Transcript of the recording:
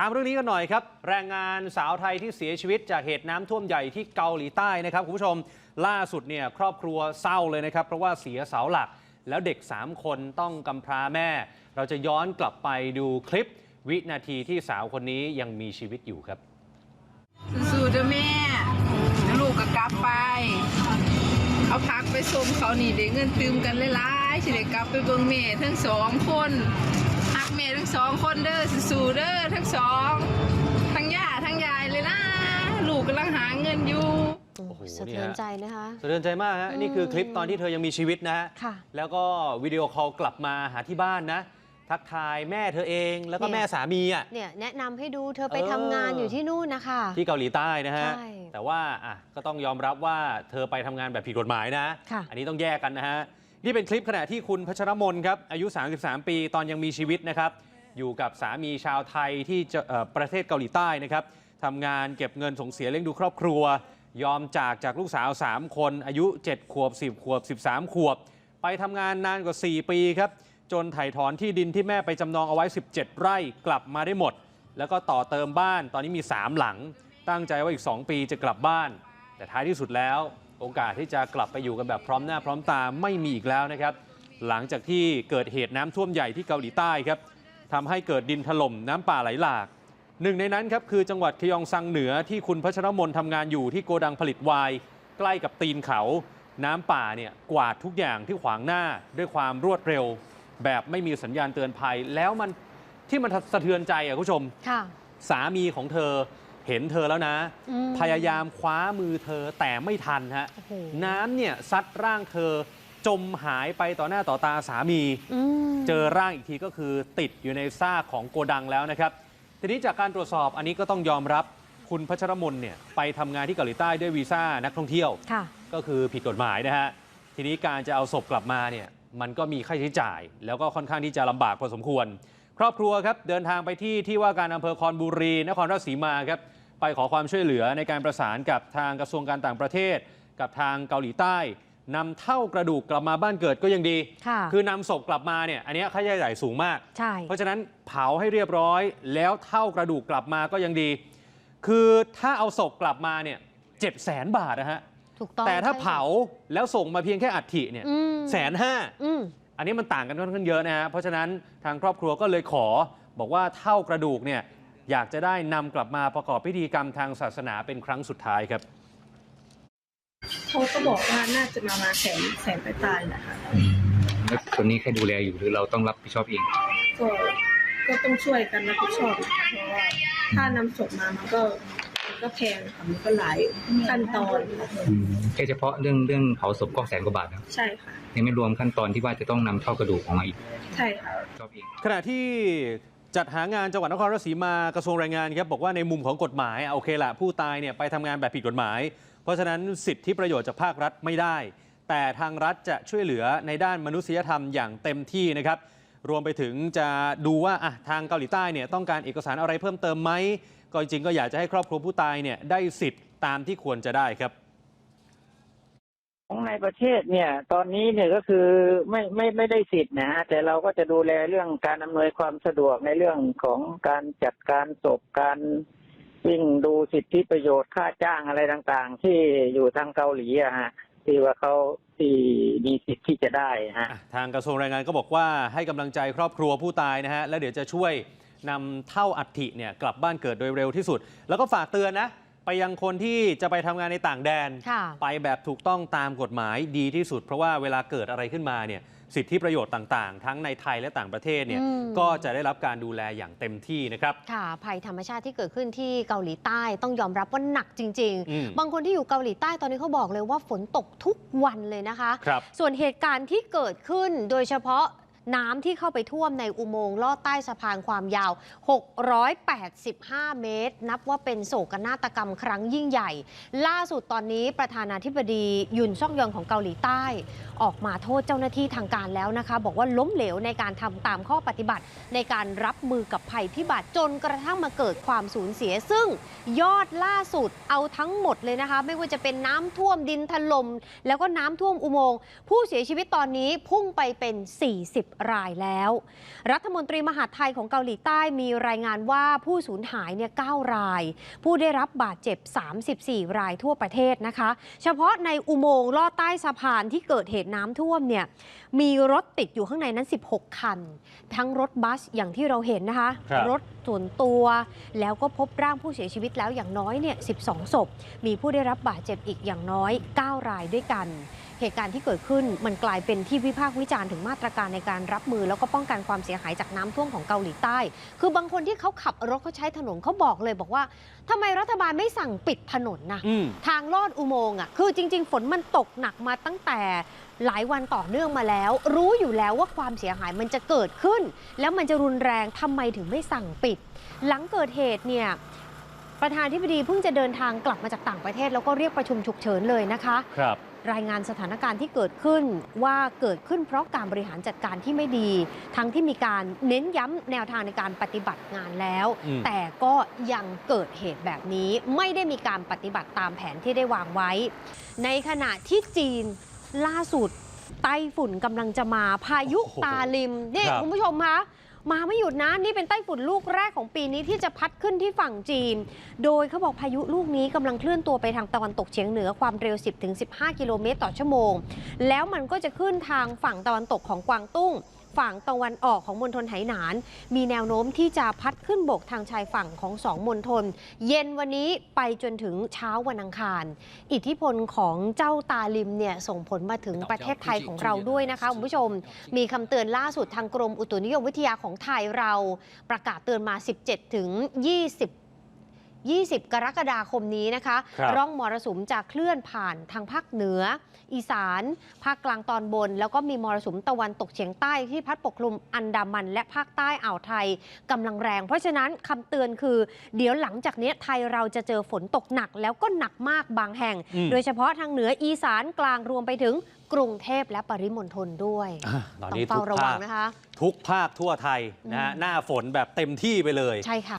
ตามเรื่องนี้กันหน่อยครับ แรงงานสาวไทยที่เสียชีวิตจากเหตุน้ำท่วมใหญ่ที่เกาหลีใต้นะครับคุณผู้ชมล่าสุดเนี่ยครอบครัวเศร้าเลยนะครับ เพราะว่าเสียเสาหลัก แล้วเด็ก 3 คนต้องกำพร้าแม่ เราจะย้อนกลับไปดูคลิป วินาทีที่สาวคนนี้ยังมีชีวิตอยู่ครับสู้ๆเด้อแม่ลูกก็กลับไป เอาพักไปส่งเขานี่ได้เงินตืมกันหลายๆสิได้กลับไปเบิ่งแม่ทั้งสองคนฮักแม่ทั้งสองคนเด้อสู้ๆเด้อ โอ้โหสะเทือนใจนะคะสะเทือนใจมากฮะนี่คือคลิปตอนที่เธอยังมีชีวิตนะฮะค่ะแล้วก็วิดีโอคอลกลับมาหาที่บ้านนะ ทักทายแม่เธอเองแล้วก็เนี่ยแม่สามีอะเนี่ยแนะนำให้ดูเธอไปเออทำงานอยู่ที่นู่นนะคะ ที่เกาหลีใต้นะฮะใช่แต่ว่าอะก็ต้องยอมรับว่าเธอไปทำงานแบบผิดกฎหมายนะค่ะอันนี้ต้องแยกกันนะฮะนี่เป็นคลิปขณะที่คุณพัชรมนครับอายุ 33 ปีตอนยังมีชีวิตนะครับ อยู่กับสามีชาวไทยที่จะเอ่อประเทศเกาหลีใต้นะครับทำงานเก็บเงินส่งเสียเลี้ยงดูครอบครัว ยอมจากจากลูกสาว 3 คน อายุ 7 ขวบ 10 ขวบ 13 ขวบ ไปทำงานนานกว่า 4 ปีครับ จนถ่ายถอนที่ดินที่แม่ไปจำนองเอาไว้ 17 ไร่กลับมาได้หมด แล้วก็ต่อเติมบ้านตอนนี้มี 3 หลัง ตั้งใจว่าอีก 2 ปีจะกลับบ้าน แต่ท้ายที่สุดแล้ว โอกาสที่จะกลับไปอยู่กันแบบพร้อมหน้าพร้อมตาไม่มีอีกแล้วนะครับ หลังจากที่เกิดเหตุน้ำท่วมใหญ่ที่เกาหลีใต้ครับทำให้เกิดดินถล่มน้ำป่าไหลหลาก หนึ่งในนั้นครับคือจังหวัดคยองซังเหนือที่คุณพัชรมนทำงานอยู่ที่โกดังผลิตไวน์ใกล้กับตีนเขา น้ำป่าเนี่ยกวาดทุกอย่างที่ขวางหน้าด้วยความรวดเร็ว แบบไม่มีสัญญาณเตือนภัย แล้วมันที่มันสะเทือนใจอะคุณผู้ชมค่ะสามีของเธอเห็นเธอแล้วนะอืมพยายามคว้ามือเธอแต่ไม่ทันฮะโอ้โหน้ำเนี่ยซัดร่างเธอจมหายไปต่อหน้าต่อตาสามีอืมเจอร่างอีกทีก็คือติดอยู่ในซากของโกดังแล้วนะครับ ทีนี้จากการตรวจสอบอันนี้ก็ต้องยอมรับคุณพัชรมนเนี่ยไปทำงานที่เกาหลีใต้ด้วยวีซ่านักท่องเที่ยวค่ะก็คือผิดกฎหมายนะฮะ ทีนี้การจะเอาศพกลับมาเนี่ยมันก็มีค่าใช้จ่าย แล้วก็ค่อนข้างที่จะลำบากพอสมควร ครอบครัวครับเดินทางไปที่ที่ว่าการอำเภอคอนบุรี นครราชสีมาครับไปขอความช่วยเหลือในการประสานกับทางกระทรวงการต่างประเทศ กับทางเกาหลีใต้ นำเท่ากระดูกกลับมาบ้านเกิดก็ยังดี ค่ะคือนำศพกลับมาเนี่ยอันเนี้ยค่าใช้จ่ายสูงมาก ใช่ เพราะฉะนั้นเผาให้เรียบร้อย แล้วเท่ากระดูกกลับมาก็ยังดี คือถ้าเอาศพกลับมาเนี่ยเจ็ดแสนบาทนะฮะ ถูกต้องแต่ถ้าใช่เผาแล้วส่งมาเพียงแค่อัฐิเนี่ยอืมแสนห้า อืม อันนี้มันต่างกันค่อนข้างเยอะนะฮะ เพราะฉะนั้นทางครอบครัวก็เลยขอ บอกว่าเท่ากระดูกเนี่ยอยากจะได้นำกลับมาประกอบพิธีกรรมทางศาสนาเป็นครั้งสุดท้ายครับ เขาก็บอกว่าน่าจะมามาแสนแสนไปตายๆนะคะแล้วคนนี้แค่ดูแลอยู่หรือเราต้องรับผิดชอบเอง ก็ก็ต้องช่วยกันรับผิดชอบนะคะเพราะว่าถ้านำศพมามันก็มันก็แพงค่ะมันก็หลายขั้นตอนค่ะแค่เฉพาะเรื่องเรื่องเผาศพก็แสนกว่าบาทนะใช่ค่ะ ยังไม่รวมขั้นตอนที่ว่าจะต้องนำเท่ากระดูกออกมาอีกใช่ค่ะ ชอบเอง ขณะที่ จัดหางานจังหวัดนครราชสีมากระทรวงแรงงานครับบอกว่าในมุมของกฎหมายโอเคละผู้ตายเนี่ยไปทำงานแบบผิดกฎหมาย เพราะฉะนั้นสิทธิประโยชน์จากภาครัฐไม่ได้ แต่ทางรัฐจะช่วยเหลือในด้านมนุษยธรรมอย่างเต็มที่นะครับรวมไปถึงจะดูว่าอะทางเกาหลีใต้เนี่ยต้องการเอกสารอะไรเพิ่มเติมไหมก็จริงก็อยากจะให้ครอบครัวผู้ตายเนี่ยได้สิทธิ์ตามที่ควรจะได้ครับ ของในประเทศเนี่ย ตอนนี้เนี่ยก็คือไม่ไม่ไม่ได้สิทธิ์นะแต่เราก็จะดูแลเรื่องการอำนวยความสะดวกในเรื่องของการจัดการศพการวิ่งดูสิทธิประโยชน์ค่าจ้างอะไรต่างๆ ที่อยู่ทางเกาหลีอะฮะที่ว่าเขาที่มีสิทธิ์ที่จะได้ฮะอะทางกระทรวงแรงงานก็บอกว่าให้กำลังใจครอบครัวผู้ตายนะฮะแล้วเดี๋ยวจะช่วยนำเท่าอัฐิเนี่ยกลับบ้านเกิดโดยเร็วที่สุด แล้วก็ฝากเตือนนะ ไปยังคนที่จะไปทำงานในต่างแดนค่ะไปแบบถูกต้องตามกฎหมายดีที่สุด เพราะว่าเวลาเกิดอะไรขึ้นมาเนี่ยสิทธิประโยชน์ต่างๆ ทั้งในไทยและต่างประเทศเนี่ยอืมก็จะได้รับการดูแลอย่างเต็มที่นะครับ ค่ะ ภัยธรรมชาติที่เกิดขึ้นที่เกาหลีใต้ต้องยอมรับว่าหนักจริงอืมๆบางคนที่อยู่เกาหลีใต้ตอนนี้เขาบอกเลยว่าฝนตกทุกวันเลยนะคะครับส่วนเหตุการณ์ที่เกิดขึ้นโดยเฉพาะ น้ำที่เข้าไปท่วมในอุโมงค์ลอดใต้สะพานความยาว 685 เมตร นับว่าเป็นโศกนาฏกรรมครั้งยิ่งใหญ่ ล่าสุดตอนนี้ประธานาธิบดียุนซ่องยองของเกาหลีใต้ ออกมาโทษเจ้าหน้าที่ทางการแล้วนะคะ บอกว่าล้มเหลวในการทำตามข้อปฏิบัติ ในการรับมือกับภัยพิบัติจนกระทั่งมาเกิดความสูญเสีย ซึ่งยอดล่าสุดเอาทั้งหมดเลยนะคะ ไม่ว่าจะเป็นน้ำท่วมดินถล่มแล้วก็น้ำท่วมอุโมงค์ผู้เสียชีวิตตอนนี้พุ่งไปเป็น 40 10รายแล้ว รัฐมนตรีมหาดไทยของเกาหลีใต้มีรายงานว่าผู้สูญหายเนี่ย9ราย ผู้ได้รับบาดเจ็บ 34 รายทั่วประเทศนะคะ เฉพาะในอุโมงค์ลอดใต้สะพานที่เกิดเหตุน้ำท่วมเนี่ยมีรถติดอยู่ข้างในนั้น 16 คัน ทั้งรถบัสอย่างที่เราเห็นนะคะครับรถส่วนตัวแล้วก็พบร่างผู้เสียชีวิตแล้วอย่างน้อยเนี่ย 12 ศพ มีผู้ได้รับบาดเจ็บอีกอย่างน้อย 9 รายด้วยกัน เหตุการณ์ที่เกิดขึ้นมันกลายเป็นที่วิพากษ์วิจารณ์ถึงมาตรการในการรับมือ แล้วก็ป้องกันความเสียหายจากน้ำท่วมของเกาหลีใต้ คือบางคนที่เขาขับรถเขาใช้ถนนเขาบอกเลยบอกว่าทำไมรัฐบาลไม่สั่งปิดถนนนะอืมทางลอดอุโมงค์อะคือจริง ๆ ฝนมันตกหนักมาตั้งแต่หลายวันต่อเนื่องมาแล้ว รู้อยู่แล้วว่าความเสียหายมันจะเกิดขึ้น แล้วมันจะรุนแรงทำไมถึงไม่สั่งปิด หลังเกิดเหตุเนี่ยประธานาธิบดีเพิ่งจะเดินทางกลับมาจากต่างประเทศ แล้วก็เรียกประชุมฉุกเฉินเลยนะคะครับ รายงานสถานการณ์ที่เกิดขึ้นว่าเกิดขึ้นเพราะการบริหารจัดการที่ไม่ดี ทั้งที่มีการเน้นย้ำแนวทางในการปฏิบัติงานแล้วอืมแต่ก็ยังเกิดเหตุแบบนี้ ไม่ได้มีการปฏิบัติตามแผนที่ได้วางไว้ ในขณะที่จีนล่าสุดไต้ฝุ่นกำลังจะมาพายุโอ้โหตาลิมนี่ครับคุณผู้ชมคะ มาไม่หยุดนะนี่เป็นไต้ฝุ่นลูกแรกของปีนี้ที่จะพัดขึ้นที่ฝั่งจีน โดยเขาบอกพายุลูกนี้กำลังเคลื่อนตัวไปทางตะวันตกเฉียงเหนือความเร็ว 10-15 กิโลเมตรต่อชั่วโมง แล้วมันก็จะขึ้นทางฝั่งตะวันตกของกวางตุ้ง ฝั่งตะวันออกของมณฑลไหหนาน มีแนวโน้มที่จะพัดขึ้นบกทางชายฝั่งของสองมณฑลเย็นวันนี้ไปจนถึงเช้าวันอังคาร อิทธิพลของเจ้าตาลิมเนี่ยส่งผลมาถึงประเทศไทยของเราด้วยนะคะคุณผู้ชม มีคำเตือนล่าสุดทางกรมอุตุนิยมวิทยาของไทยเรา ประกาศเตือนมา 17ถึง20 20 กรกฎาคมนี้นะคะครับร่องมรสุมจะเคลื่อนผ่านทางภาคเหนือ อีสาน ภาคกลางตอนบน แล้วก็มีมรสุมตะวันตกเฉียงใต้ที่พัดปกคลุมอันดามัน และภาคใต้อ่าวไทยกำลังแรง เพราะฉะนั้นคำเตือนคือ เดี๋ยวหลังจากนี้ไทยเราจะเจอฝนตกหนักแล้วก็หนักมากบางแห่งอืมโดยเฉพาะทางเหนืออีสานกลางรวมไปถึงกรุงเทพและปริมณฑลด้วยอะตอนต้องนี้เฝ้าทุกระวัภางคนะคะ ทุกภาคทั่วไทยนะฮะหน้าฝนแบบเต็มที่ไปเลย ใช่ค่ะ